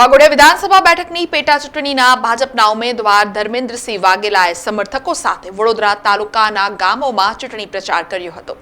વાઘોડિયા વિધાનસભા બેઠકની પેટા ચૂંટણીના ભાજપના ઉમેદવાર ધર્મેન્દ્રસિંહ વાઘેલાએ સમર્થકો સાથે વડોદરા તાલુકાના ગામોમાં ચૂંટણી પ્રચાર કર્યો હતો.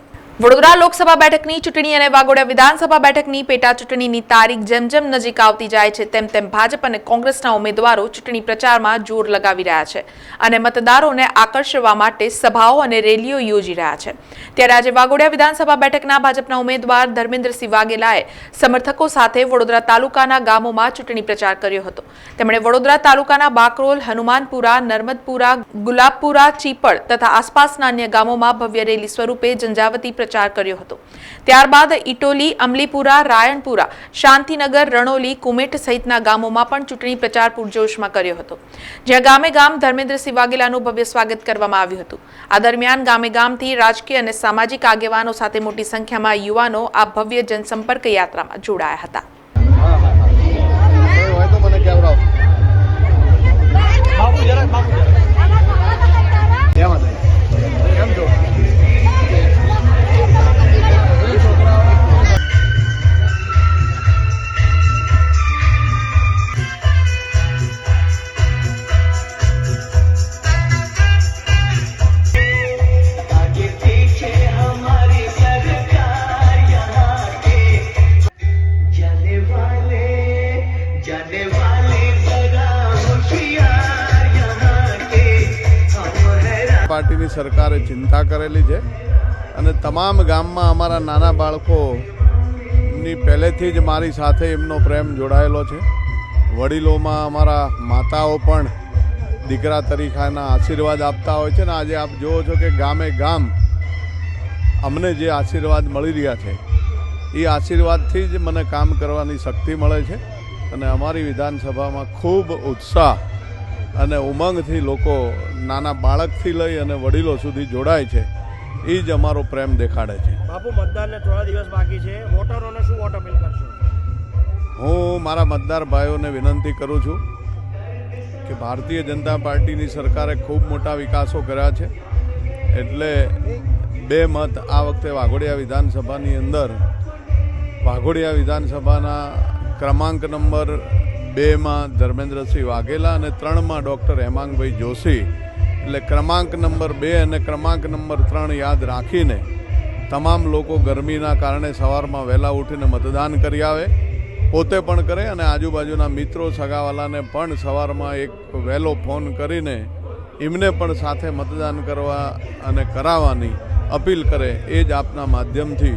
વડોદરા લોકસભા બેઠકની ચૂંટણી અને વાગોડા વિધાનસભા બેઠકની પેટા ચૂંટણીની તારીખ જેમ જેમ નજીક આવતી જાય છે, તેમ તેમ ભાજપ અને કોંગ્રેસના ઉમેદવારો ચૂંટણી પ્રચારમાં જોર લગાવી રહ્યા છે અને મતદારોને આકર્ષવા માટે સભાઓ અને રેલીઓ યોજી રહ્યા છે. ત્યારે આજે વાગોડિયા વિધાનસભા બેઠકના ભાજપના ઉમેદવાર ધર્મેન્દ્રસિંહ વાઘેલાએ સમર્થકો સાથે વડોદરા તાલુકાના ગામોમાં ચૂંટણી પ્રચાર કર્યો હતો. તેમણે વડોદરા તાલુકાના બાકરોલ, હનુમાનપુરા, નર્મદપુરા, ગુલાબપુરા, ચીપળ તથા આસપાસના અન્ય ગામોમાં ભવ્ય રેલી સ્વરૂપે ઝંઝાવતી પ્રચાર કર્યો હતો. ત્યારબાદ ઇટોલી, અમલીપુરા, રાયણપુરા, શાંતિનગર, રણોલી, કુમેટ સહિતના ગામોમાં પણ ચૂંટણી પ્રચાર પૂરજોશમાં કર્યો હતો. જ્યાં ગામે ગામ ધર્મેન્દ્રસિંહ વાઘેલાનું ભવ્ય સ્વાગત કરવામાં આવ્યું હતું. આ દરમિયાન ગામે ગામથી રાજકીય અને સામાજિક આગેવાનો સાથે મોટી સંખ્યામાં યુવાનો આ ભવ્ય જનસંપર્ક યાત્રામાં જોડાયા હતા. પાર્ટીની સરકારે ચિંતા કરેલી છે અને તમામ ગામમાં અમારા નાના બાળકોની પહેલેથી જ મારી સાથે એમનો પ્રેમ જોડાયેલો છે. વડીલોમાં અમારા માતાઓ પણ દીકરા તરીકાના આશીર્વાદ આપતા હોય છે ને આજે આપ જુઓ છો કે ગામે ગામ અમને જે આશીર્વાદ મળી રહ્યા છે, એ આશીર્વાદથી જ મને કામ કરવાની શક્તિ મળે છે. અને અમારી વિધાનસભામાં ખૂબ ઉત્સાહ અને ઉમંગથી લોકો નાના બાળકથી લઈ અને વડીલો સુધી જોડાય છે એ જ અમારો પ્રેમ દેખાડે છે. બાપુ મતદારને થોડા દિવસ બાકી છે. વોટરોને શું વોટ અપીલ કરશો? હું મારા મતદાર ભાઈઓને વિનંતી કરું છું કે ભારતીય જનતા પાર્ટીની સરકારે ખૂબ મોટા વિકાસો કર્યા છે. એટલે બે મત આ વખતે વાઘોડિયા વિધાનસભાની અંદર વાઘોડિયા વિધાનસભાના ક્રમાંક નંબર બેમાં ધર્મેન્દ્રસિંહ વાઘેલા અને ત્રણમાં ડૉક્ટર હેમાંગભાઈ જોશી. એટલે ક્રમાંક નંબર બે અને ક્રમાંક નંબર ત્રણ યાદ રાખીને તમામ લોકો ગરમીના કારણે સવારમાં વહેલા ઉઠીને મતદાન કરી આવે. પોતે પણ કરે અને આજુબાજુના મિત્રો સગાવાલાને પણ સવારમાં એક વહેલો ફોન કરીને એમને પણ સાથે મતદાન કરવા અને કરાવવાની અપીલ કરે એ જ આપના માધ્યમથી